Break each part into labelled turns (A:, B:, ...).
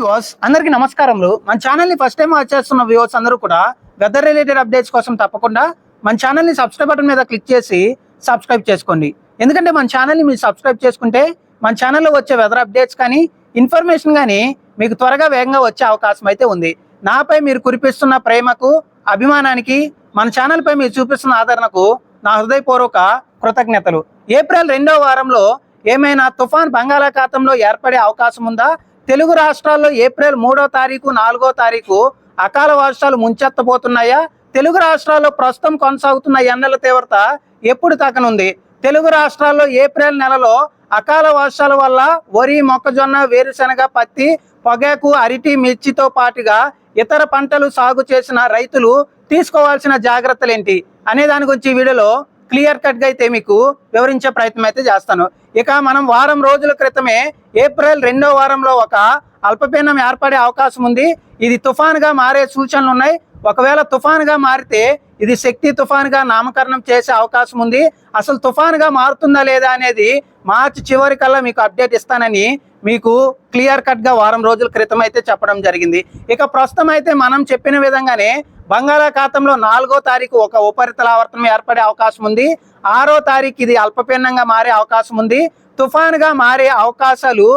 A: Viewers అందరికీ నమస్కారములు. మన ఛానల్ని ఫస్ట్ టైం వాచ్ చేస్తున్న వ్యూవర్స్ అందరూ కూడా వెదర్ రిలేటెడ్ అప్డేట్స్ కోసం తప్పకుండా మన ఛానల్ని సబ్స్క్రైబ్ బటన్ మీద క్లిక్ చేసి సబ్స్క్రైబ్ చేసుకోండి. ఎందుకంటే మన ఛానల్ని మీరు సబ్స్క్రైబ్ చేసుకుంటే మన ఛానల్లో వచ్చే వెదర్ అప్డేట్స్ కానీ ఇన్ఫర్మేషన్ కానీ మీకు త్వరగా వేగంగా వచ్చే అవకాశం అయితే ఉంది. నాపై మీరు కురిపిస్తున్న ప్రేమకు అభిమానానికి మన ఛానల్పై మీరు చూపిస్తున్న ఆదరణకు నా హృదయపూర్వక కృతజ్ఞతలు. ఏప్రిల్ రెండవ వారంలో ఏమైనా తుఫాన్ బంగాళాఖాతంలో ఏర్పడే అవకాశం ఉందా? తెలుగు రాష్ట్రాల్లో ఏప్రిల్ మూడో తారీఖు నాలుగో తారీఖు అకాల వర్షాలు ముంచెత్తబోతున్నాయా? తెలుగు రాష్ట్రాల్లో ప్రస్తుతం కొనసాగుతున్న ఎండల తీవ్రత ఎప్పుడు తగ్గనుంది? తెలుగు రాష్ట్రాల్లో ఏప్రిల్ నెలలో అకాల వర్షాల వల్ల వరి మొక్కజొన్న వేరుశనగ పత్తి పొగాకు అరటి మిర్చితో పాటుగా ఇతర పంటలు సాగు చేసిన రైతులు తీసుకోవాల్సిన జాగ్రత్తలేంటి? అనే దాని గురించి వీడియోలో క్లియర్ కట్గా అయితే మీకు వివరించే ప్రయత్నం అయితే చేస్తాను. ఇక మనం వారం రోజుల క్రితమే ఏప్రిల్ రెండో వారంలో ఒక అల్పపీడనం ఏర్పడే అవకాశం ఉంది. ఇది తుఫాన్గా మారే సూచనలు ఉన్నాయి. ఒకవేళ తుఫాన్గా మారితే ఇది శక్తి తుఫాన్గా నామకరణం చేసే అవకాశం ఉంది. అసలు తుఫాన్గా మారుతుందా లేదా అనేది మార్చి చివరి కల్లా మీకు అప్డేట్ ఇస్తానని మీకు క్లియర్ కట్గా వారం రోజుల క్రితం అయితే చెప్పడం జరిగింది. ఇక ప్రస్తుతం అయితే మనం చెప్పిన విధంగానే బంగాళాఖాతంలో నాలుగో తారీఖు ఒక ఉపరితల ఆవర్తనం ఏర్పడే అవకాశం ఉంది. ఆరో తారీఖు ఇది అల్పపీడనంగా మారే అవకాశం ఉంది. తుఫాన్గా మారే అవకాశాలు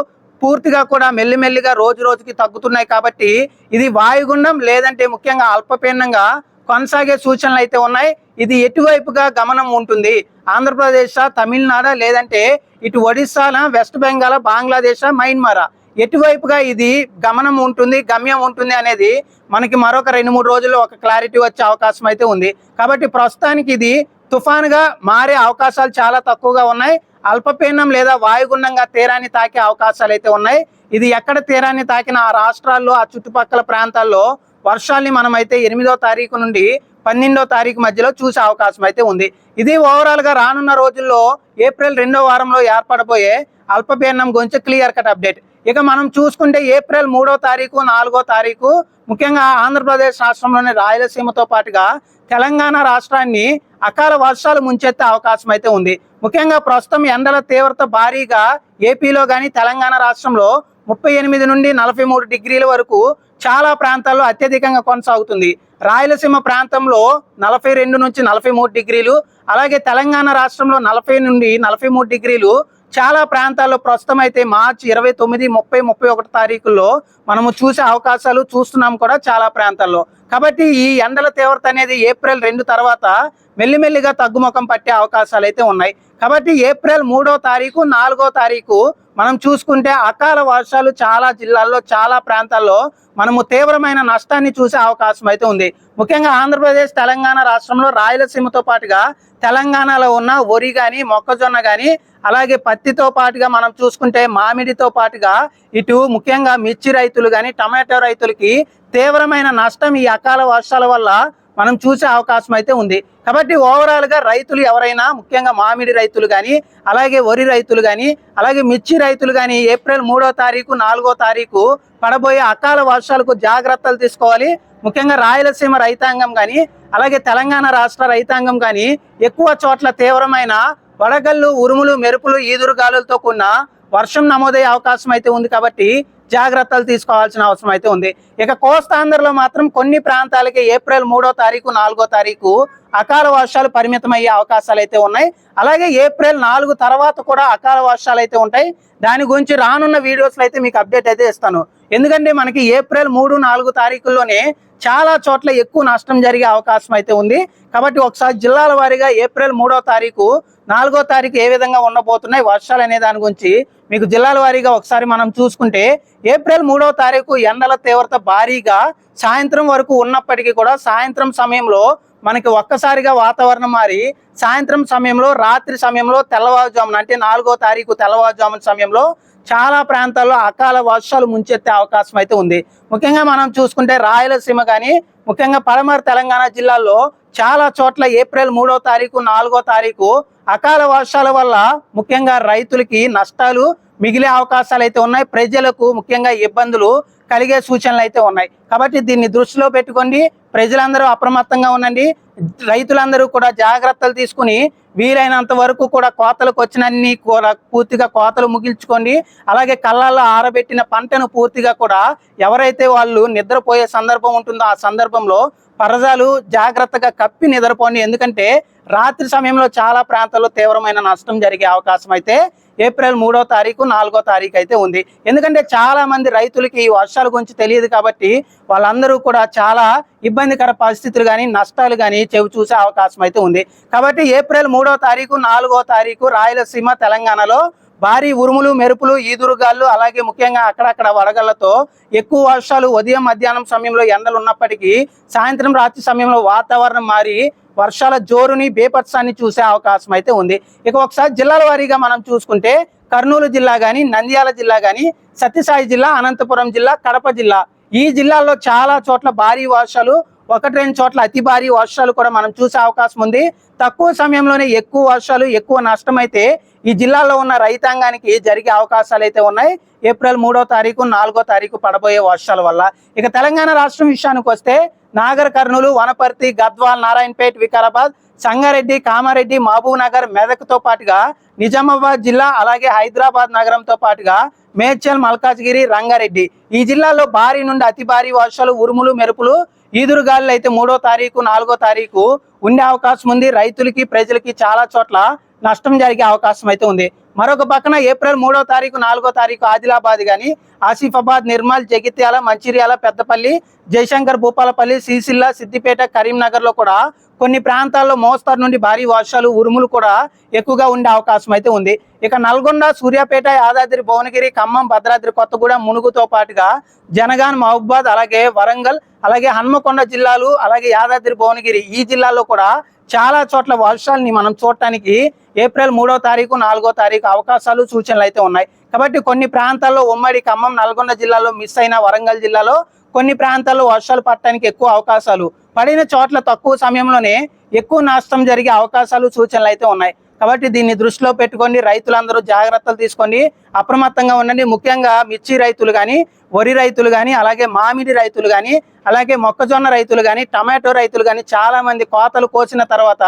A: పూర్తిగా కూడా మెల్లిమెల్లిగా రోజు రోజుకి తగ్గుతున్నాయి కాబట్టి ఇది వాయుగుండం లేదంటే ముఖ్యంగా అల్పపీడనంగా కొనసాగే సూచనలు అయితే ఉన్నాయి. ఇది ఎటువైపుగా గమనం ఉంటుంది? ఆంధ్రప్రదేశ్ తమిళనాడు లేదంటే ఇటు ఒడిస్సా వెస్ట్ బెంగాల్ బంగ్లాదేశ్ మయన్మారా? ఎటువైపుగా ఇది గమనం ఉంటుంది గమ్యం ఉంటుంది అనేది మనకి మరొక రెండు మూడు రోజుల్లో ఒక క్లారిటీ వచ్చే అవకాశం అయితే ఉంది. కాబట్టి ప్రస్తుతానికి ఇది తుఫాన్గా మారే అవకాశాలు చాలా తక్కువగా ఉన్నాయి. అల్పపీడనం లేదా వాయుగుండంగా తీరాన్ని తాకే అవకాశాలు అయితే ఉన్నాయి. ఇది ఎక్కడ తీరాన్ని తాకిన ఆ రాష్ట్రాల్లో ఆ చుట్టుపక్కల ప్రాంతాల్లో వర్షాల్ని మనం అయితే ఎనిమిదో తారీఖు నుండి పన్నెండో తారీఖు మధ్యలో చూసే అవకాశం అయితే ఉంది. ఇది ఓవరాల్గా రానున్న రోజుల్లో ఏప్రిల్ రెండో వారంలో ఏర్పడబోయే అల్పపీడనం గురించి క్లియర్ కట్ అప్డేట్ ఇక మనం చూసుకుంటే ఏప్రిల్ మూడో తారీఖు నాలుగో తారీఖు ముఖ్యంగా ఆంధ్రప్రదేశ్ రాష్ట్రంలోని రాయలసీమతో పాటుగా తెలంగాణ రాష్ట్రాన్ని అకాల వర్షాలు ముంచెత్తే అవకాశం అయితే ఉంది. ముఖ్యంగా ప్రస్తుతం ఎండల తీవ్రత భారీగా ఏపీలో కానీ తెలంగాణ రాష్ట్రంలో ముప్పై ఎనిమిది నుండి నలభై మూడు డిగ్రీల వరకు చాలా ప్రాంతాల్లో అత్యధికంగా కొనసాగుతుంది. రాయలసీమ ప్రాంతంలో నలభై రెండు నుంచి నలభై మూడు డిగ్రీలు అలాగే తెలంగాణ రాష్ట్రంలో నలభై నుండి నలభై మూడు డిగ్రీలు. చాలా ప్రాంతాల్లో ప్రస్తుతం అయితే మార్చి ఇరవై తొమ్మిది ముప్పై ముప్పై ఒకటి తారీఖుల్లో మనము చూసే అవకాశాలు చూస్తున్నాం కూడా చాలా ప్రాంతాల్లో. కాబట్టి ఈ ఎండల తీవ్రత అనేది ఏప్రిల్ రెండు తర్వాత మెల్లిమెల్లిగా తగ్గుముఖం పట్టే అవకాశాలు అయితే ఉన్నాయి. కాబట్టి ఏప్రిల్ మూడో తారీఖు నాలుగో తారీఖు మనం చూసుకుంటే అకాల వర్షాలు చాలా జిల్లాల్లో చాలా ప్రాంతాల్లో మనము తీవ్రమైన నష్టాన్ని చూసే అవకాశం అయితే ఉంది. ముఖ్యంగా ఆంధ్రప్రదేశ్ తెలంగాణ రాష్ట్రంలో రాయలసీమతో పాటుగా తెలంగాణలో ఉన్న వరి కానీ మొక్కజొన్న కానీ అలాగే పత్తితో పాటుగా మనం చూసుకుంటే మామిడితో పాటుగా ఇటు ముఖ్యంగా మిర్చి రైతులు కానీ టమాటో రైతులకి తీవ్రమైన నష్టం ఈ అకాల వర్షాల వల్ల మనం చూసే అవకాశం అయితే ఉంది. కాబట్టి ఓవరాల్గా రైతులు ఎవరైనా ముఖ్యంగా మామిడి రైతులు కానీ అలాగే వరి రైతులు కానీ అలాగే మిర్చి రైతులు కానీ ఏప్రిల్ మూడో తారీఖు నాలుగో తారీఖు పడబోయే అకాల వర్షాలకు జాగ్రత్తలు తీసుకోవాలి. ముఖ్యంగా రాయలసీమ రైతాంగం కానీ అలాగే తెలంగాణ రాష్ట్ర రైతాంగం కానీ ఎక్కువ చోట్ల తీవ్రమైన వడగళ్ళు ఉరుములు మెరుపులు ఈదురు గాలులతో కూడిన వర్షం నమోదయ్యే అవకాశం అయితే ఉంది కాబట్టి జాగ్రత్తలు తీసుకోవాల్సిన అవసరం అయితే ఉంది. ఇక కోస్తాంధ్రలో మాత్రం కొన్ని ప్రాంతాలకి ఏప్రిల్ మూడో తారీఖు నాలుగో తారీఖు అకాల వర్షాలు పరిమితమయ్యే అవకాశాలు అయితే ఉన్నాయి. అలాగే ఏప్రిల్ నాలుగు తర్వాత కూడా అకాల వర్షాలు అయితే ఉంటాయి. దాని గురించి రానున్న వీడియోస్లో అయితే మీకు అప్డేట్ అయితే ఇస్తాను. ఎందుకంటే మనకి ఏప్రిల్ మూడు నాలుగు తారీఖుల్లోనే చాలా చోట్ల ఎక్కువ నష్టం జరిగే అవకాశం అయితే ఉంది. కాబట్టి ఒకసారి జిల్లాల వారీగా ఏప్రిల్ మూడో తారీఖు నాలుగో తారీఖు ఏ విధంగా ఉండబోతున్నాయి వర్షాలు అనే దాని గురించి మీకు జిల్లాల వారీగా ఒకసారి మనం చూసుకుంటే ఏప్రిల్ మూడో తారీఖు ఎండల తీవ్రత భారీగా సాయంత్రం వరకు ఉన్నప్పటికీ కూడా సాయంత్రం సమయంలో మనకి ఒక్కసారిగా వాతావరణం మారి సాయంత్రం సమయంలో రాత్రి సమయంలో తెల్లవారుజామున అంటే నాలుగో తారీఖు తెల్లవారుజామున సమయంలో చాలా ప్రాంతాల్లో అకాల వర్షాలు ముంచెత్తే అవకాశం అయితే ఉంది. ముఖ్యంగా మనం చూసుకుంటే రాయలసీమ కానీ ముఖ్యంగా పడమర తెలంగాణ జిల్లాల్లో చాలా చోట్ల ఏప్రిల్ మూడో తారీఖు నాలుగో తారీఖు అకాల వర్షాల వల్ల ముఖ్యంగా రైతులకి నష్టాలు మిగిలే అవకాశాలు అయితే ఉన్నాయి. ప్రజలకు ముఖ్యంగా ఇబ్బందులు కలిగే సూచనలు అయితే ఉన్నాయి. కాబట్టి దీన్ని దృష్టిలో పెట్టుకోండి. ప్రజలందరూ అప్రమత్తంగా ఉండండి. రైతులందరూ కూడా జాగ్రత్తలు తీసుకుని వీలైనంత వరకు కూడా కోతలకు వచ్చినన్ని కూడా పూర్తిగా కోతలు ముగించుకోండి. అలాగే కళ్ళల్లో ఆరబెట్టిన పంటను పూర్తిగా కూడా ఎవరైతే వాళ్ళు నిద్రపోయే సందర్భం ఉంటుందో ఆ సందర్భంలో పరదాలు జాగ్రత్తగా కప్పి నిద్రపోండి. ఎందుకంటే రాత్రి సమయంలో చాలా ప్రాంతాల్లో తీవ్రమైన నష్టం జరిగే అవకాశం అయితే ఏప్రిల్ మూడో తారీఖు నాలుగో తారీఖు అయితే ఉంది. ఎందుకంటే చాలా మంది రైతులకి ఈ వర్షాల గురించి తెలియదు కాబట్టి వాళ్ళందరూ కూడా చాలా ఇబ్బందికర పరిస్థితులు కానీ నష్టాలు కానీ చెవి చూసే అవకాశం అయితే ఉంది. కాబట్టి ఏప్రిల్ మూడో తారీఖు నాలుగో తారీఖు రాయలసీమ తెలంగాణలో భారీ ఉరుములు మెరుపులు ఈదురుగాళ్ళు అలాగే ముఖ్యంగా అక్కడక్కడ వడగళ్ళతో ఎక్కువ వర్షాలు ఉదయం మధ్యాహ్నం సమయంలో ఎండలు ఉన్నప్పటికీ సాయంత్రం రాత్రి సమయంలో వాతావరణం మారి వర్షాల జోరుని బేపత్సాన్ని చూసే అవకాశం అయితే ఉంది. ఇక ఒకసారి జిల్లాల వారీగా మనం చూసుకుంటే కర్నూలు జిల్లా కానీ నంద్యాల జిల్లా కానీ సత్యసాయి జిల్లా అనంతపురం జిల్లా కడప జిల్లా ఈ జిల్లాల్లో చాలా చోట్ల భారీ వర్షాలు ఒకటి రెండు చోట్ల అతి భారీ వర్షాలు కూడా మనం చూసే అవకాశం ఉంది. తక్కువ సమయంలోనే ఎక్కువ వర్షాలు ఎక్కువ నష్టం అయితే ఈ జిల్లాలో ఉన్న రైతాంగానికి జరిగే అవకాశాలు అయితే ఉన్నాయి. ఏప్రిల్ మూడో తారీఖు నాలుగో తారీఖు పడబోయే వర్షాల వల్ల. ఇక తెలంగాణ రాష్ట్రం విషయానికి వస్తే నాగర్ కర్నూలు వనపర్తి గద్వాల్ నారాయణపేట్ వికారాబాద్ సంగారెడ్డి కామారెడ్డి మహబూబ్ నగర్ మెదక్తో పాటుగా నిజామాబాద్ జిల్లా అలాగే హైదరాబాద్ నగరంతో పాటుగా మేడ్చల్ మల్కాజ్గిరి రంగారెడ్డి. ఈ జిల్లాలో భారీ నుండి అతి భారీ వర్షాలు ఉరుములు మెరుపులు ఈదురుగాలు అయితే మూడో తారీఖు నాలుగో తారీఖు ఉండే అవకాశం ఉంది. రైతులకి ప్రజలకి చాలా చోట్ల నష్టం జరిగే అవకాశం అయితే ఉంది. మరొక పక్కన ఏప్రిల్ మూడో తారీఖు నాలుగో తారీఖు ఆదిలాబాద్ కానీ ఆసిఫాబాద్ నిర్మల్ జగిత్యాల మంచిర్యాల పెద్దపల్లి జయశంకర్ భూపాలపల్లి సిరిసిల్ల సిద్దిపేట కరీంనగర్లో కూడా కొన్ని ప్రాంతాల్లో మోస్తరు నుండి భారీ వర్షాలు ఉరుములు కూడా ఎక్కువగా ఉండే అవకాశం అయితే ఉంది. ఇక నల్గొండ సూర్యాపేట యాదాద్రి భువనగిరి ఖమ్మం భద్రాద్రి కొత్తగూడెం మునుగుతో పాటుగా జనగాన్ మహబూబాద్ అలాగే వరంగల్ అలాగే హన్మకొండ జిల్లాలు అలాగే యాదాద్రి భువనగిరి ఈ జిల్లాల్లో కూడా చాలా చోట్ల వర్షాలని మనం చూడటానికి ఏప్రిల్ మూడో తారీఖు నాలుగో తారీఖు అవకాశాలు సూచనలు అయితే ఉన్నాయి. కాబట్టి కొన్ని ప్రాంతాల్లో ఉమ్మడి ఖమ్మం నల్గొండ జిల్లాలో మిస్ అయిన వరంగల్ జిల్లాలో కొన్ని ప్రాంతాల్లో వర్షాలు పడటానికి ఎక్కువ అవకాశాలు. పడిన చోట్ల తక్కువ సమయంలోనే ఎక్కువ నష్టం జరిగే అవకాశాలు సూచనలు అయితే ఉన్నాయి. కాబట్టి దీన్ని దృష్టిలో పెట్టుకొని రైతులందరూ జాగ్రత్తలు తీసుకొని అప్రమత్తంగా ఉండండి. ముఖ్యంగా మిర్చి రైతులు కానీ వరి రైతులు కానీ అలాగే మామిడి రైతులు కానీ అలాగే మొక్కజొన్న రైతులు కానీ టమాటో రైతులు కానీ చాలా మంది కోతలు కోసిన తర్వాత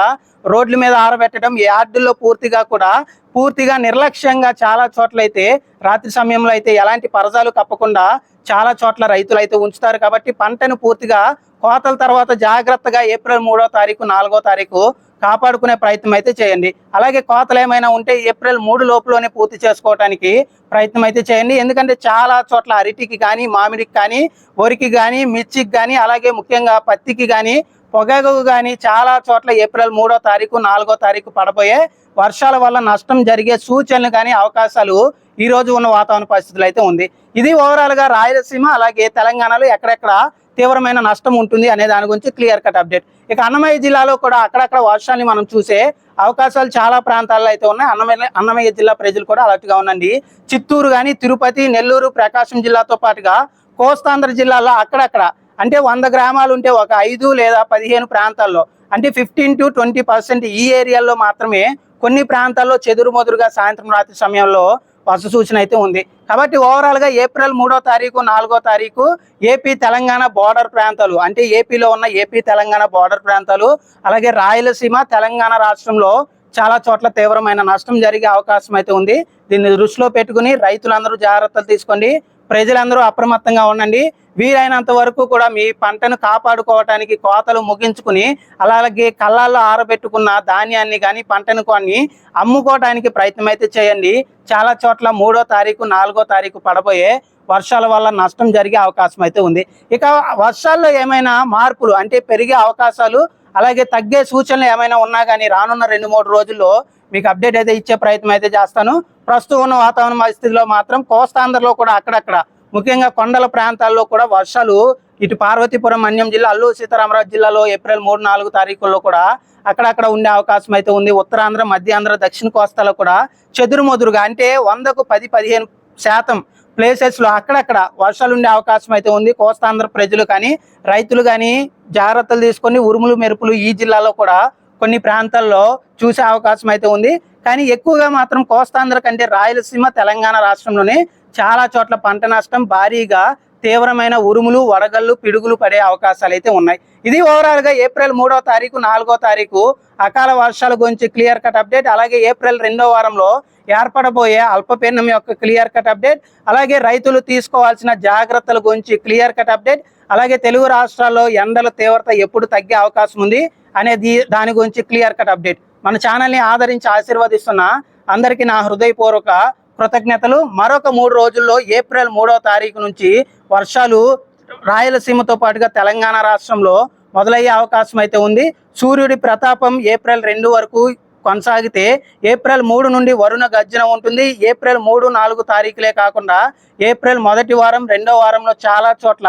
A: రోడ్ల మీద ఆరబెట్టడం యార్డుల్లో పూర్తిగా కూడా పూర్తిగా నిర్లక్ష్యంగా చాలా చోట్ల అయితే రాత్రి సమయంలో అయితే ఎలాంటి పరదాలు కప్పకుండా చాలా చోట్ల రైతులు అయితే ఉంచుతారు. కాబట్టి పంటను పూర్తిగా కోతల తర్వాత జాగ్రత్తగా ఏప్రిల్ మూడో తారీఖు నాలుగో తారీఖు కాపాడుకునే ప్రయత్నం అయితే చేయండి. అలాగే కోతలు ఏమైనా ఉంటే ఏప్రిల్ మూడు లోపులోనే పూర్తి చేసుకోవడానికి ప్రయత్నం అయితే చేయండి. ఎందుకంటే చాలా చోట్ల అరటికి కానీ మామిడికి కానీ వరికి కానీ మిర్చికి కానీ అలాగే ముఖ్యంగా పత్తికి కానీ పొగాకు కానీ చాలా చోట్ల ఏప్రిల్ మూడో తారీఖు నాలుగో తారీఖు పడబోయే వర్షాల వల్ల నష్టం జరిగే సూచనలు కానీ అవకాశాలు ఈ రోజు ఉన్న వాతావరణ పరిస్థితులు అయితే ఉంది. ఇది ఓవరాల్గా రాయలసీమ అలాగే తెలంగాణలో ఎక్కడెక్కడ తీవ్రమైన నష్టం ఉంటుంది అనే దాని గురించి క్లియర్ కట్ అప్డేట్ ఇక అన్నమయ్య జిల్లాలో కూడా అక్కడక్కడ వర్షాన్ని మనం చూసే అవకాశాలు చాలా ప్రాంతాల్లో అయితే ఉన్నాయి. అన్నమయ్య అన్నమయ్య జిల్లా ప్రజలు కూడా అలర్ట్గా ఉండండి. చిత్తూరు కానీ తిరుపతి నెల్లూరు ప్రకాశం జిల్లాతో పాటుగా కోస్తాంధ్ర జిల్లాలో అక్కడక్కడ అంటే వంద గ్రామాలు ఉంటే ఒక ఐదు లేదా పదిహేను ప్రాంతాల్లో అంటే ఫిఫ్టీన్ టు ట్వంటీ పర్సెంట్ ఈ ఏరియాల్లో మాత్రమే కొన్ని ప్రాంతాల్లో చెదురుమదురుగా సాయంత్రం రాత్రి సమయంలో వర్ష సూచన అయితే ఉంది. కాబట్టి ఓవరాల్గా ఏప్రిల్ మూడో తారీఖు నాలుగో తారీఖు ఏపీ తెలంగాణ బార్డర్ ప్రాంతాలు అంటే ఏపీలో ఉన్న ఏపీ తెలంగాణ బార్డర్ ప్రాంతాలు అలాగే రాయలసీమ తెలంగాణ రాష్ట్రంలో చాలా చోట్ల తీవ్రమైన నష్టం జరిగే అవకాశం అయితే ఉంది. దీన్ని దృష్టిలో పెట్టుకుని రైతులందరూ జాగ్రత్తలు తీసుకోండి. ప్రజలందరూ అప్రమత్తంగా ఉండండి. వీలైనంత వరకు కూడా మీ పంటను కాపాడుకోవటానికి కోతలు ముగించుకుని అలాగే కళ్ళాల్లో ఆరబెట్టుకున్న ధాన్యాన్ని కానీ పంటను కొని అమ్ముకోవటానికి ప్రయత్నం అయితే చేయండి. చాలా చోట్ల మూడో తారీఖు నాలుగో తారీఖు పడబోయే వర్షాల వల్ల నష్టం జరిగే అవకాశం అయితే ఉంది. ఇక వర్షాల్లో ఏమైనా మార్పులు అంటే పెరిగే అవకాశాలు అలాగే తగ్గే సూచనలు ఏమైనా ఉన్నా కానీ రానున్న రెండు మూడు రోజుల్లో మీకు అప్డేట్ అయితే ఇచ్చే ప్రయత్నం అయితే చేస్తాను. ప్రస్తుతం ఉన్న వాతావరణ పరిస్థితిలో మాత్రం కోస్తాంధ్రలో కూడా అక్కడక్కడ ముఖ్యంగా కొండల ప్రాంతాల్లో కూడా వర్షాలు ఇటు పార్వతీపురం మన్యం జిల్లా అల్లూరు సీతారామరాజు జిల్లాలో ఏప్రిల్ మూడు నాలుగు తారీఖుల్లో కూడా అక్కడక్కడ ఉండే అవకాశం అయితే ఉంది. ఉత్తరాంధ్ర మధ్యాంధ్ర దక్షిణ కోస్తాలో కూడా చెదురుమదురుగా అంటే వందకు పది పదిహేను శాతం ప్లేసెస్లో అక్కడక్కడ వర్షాలు ఉండే అవకాశం అయితే ఉంది. కోస్తాంధ్ర ప్రజలు కానీ రైతులు కానీ జాగ్రత్తలు తీసుకొని ఉరుములు మెరుపులు ఈ జిల్లాలో కూడా కొన్ని ప్రాంతాల్లో చూసే అవకాశం అయితే ఉంది. కానీ ఎక్కువగా మాత్రం కోస్తాంధ్ర కంటే రాయలసీమ తెలంగాణ రాష్ట్రంలోనే చాలా చోట్ల పంట నష్టం భారీగా తీవ్రమైన ఉరుములు వడగళ్ళు పిడుగులు పడే అవకాశాలు అయితే ఉన్నాయి. ఇది ఓవరాల్గా ఏప్రిల్ మూడో తారీఖు నాలుగో తారీఖు అకాల వర్షాల గురించి క్లియర్ కట్ అప్డేట్ అలాగే ఏప్రిల్ రెండో వారంలో ఏర్పడబోయే అల్పపీడనం యొక్క క్లియర్ కట్ అప్డేట్ అలాగే రైతులు తీసుకోవాల్సిన జాగ్రత్తల గురించి క్లియర్ కట్ అప్డేట్ అలాగే తెలుగు రాష్ట్రాల్లో ఎండల తీవ్రత ఎప్పుడు తగ్గే అవకాశం ఉంది. అనేది దాని గురించి క్లియర్ కట్ అప్డేట్. మన ఛానల్ని ఆదరించి ఆశీర్వదిస్తున్న అందరికీ నా హృదయపూర్వక కృతజ్ఞతలు. మరొక మూడు రోజుల్లో ఏప్రిల్ మూడో తారీఖు నుంచి వర్షాలు రాయలసీమతో పాటుగా తెలంగాణ రాష్ట్రంలో మొదలయ్యే అవకాశం అయితే ఉంది. సూర్యుడి ప్రతాపం ఏప్రిల్ రెండు వరకు కొనసాగితే ఏప్రిల్ మూడు నుండి వరుణ గర్జన ఉంటుంది. ఏప్రిల్ మూడు నాలుగు తారీఖులే కాకుండా ఏప్రిల్ మొదటి వారం రెండో వారంలో చాలా చోట్ల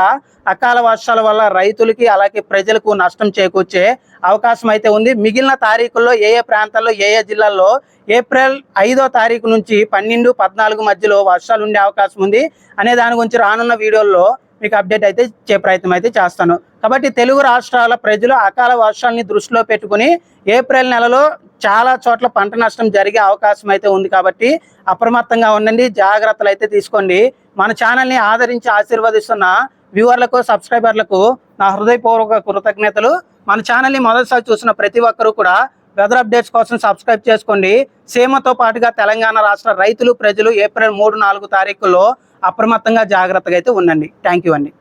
A: అకాల వర్షాల వల్ల రైతులకి అలాగే ప్రజలకు నష్టం చేకూర్చే అవకాశం అయితే ఉంది. మిగిలిన తారీఖుల్లో ఏ ఏ ప్రాంతాల్లో ఏ ఏ జిల్లాల్లో ఏప్రిల్ ఐదో తారీఖు నుంచి పన్నెండు పద్నాలుగు మధ్యలో వర్షాలు ఉండే అవకాశం ఉంది. అనే దాని గురించి రానున్న వీడియోల్లో మీకు అప్డేట్ అయితే ఇచ్చే ప్రయత్నం అయితే చేస్తాను. కాబట్టి తెలుగు రాష్ట్రాల ప్రజలు అకాల వర్షాలని దృష్టిలో పెట్టుకుని ఏప్రిల్ నెలలో చాలా చోట్ల పంట నష్టం జరిగే అవకాశం అయితే ఉంది కాబట్టి అప్రమత్తంగా ఉండండి జాగ్రత్తలు అయితే తీసుకోండి. మన ఛానల్ని ఆదరించి ఆశీర్వదిస్తున్న వ్యూవర్లకు సబ్స్క్రైబర్లకు నా హృదయపూర్వక కృతజ్ఞతలు. మన ఛానల్ని మొదటిసారి చూసిన ప్రతి ఒక్కరూ కూడా వెదర్ అప్డేట్స్ కోసం సబ్స్క్రైబ్ చేసుకోండి. సీమతో పాటుగా తెలంగాణ రాష్ట్ర రైతులు ప్రజలు ఏప్రిల్ మూడు నాలుగు తారీఖుల్లో అప్రమత్తంగా జాగ్రత్తగా అయితే ఉండండి. థ్యాంక్ యూ అండి.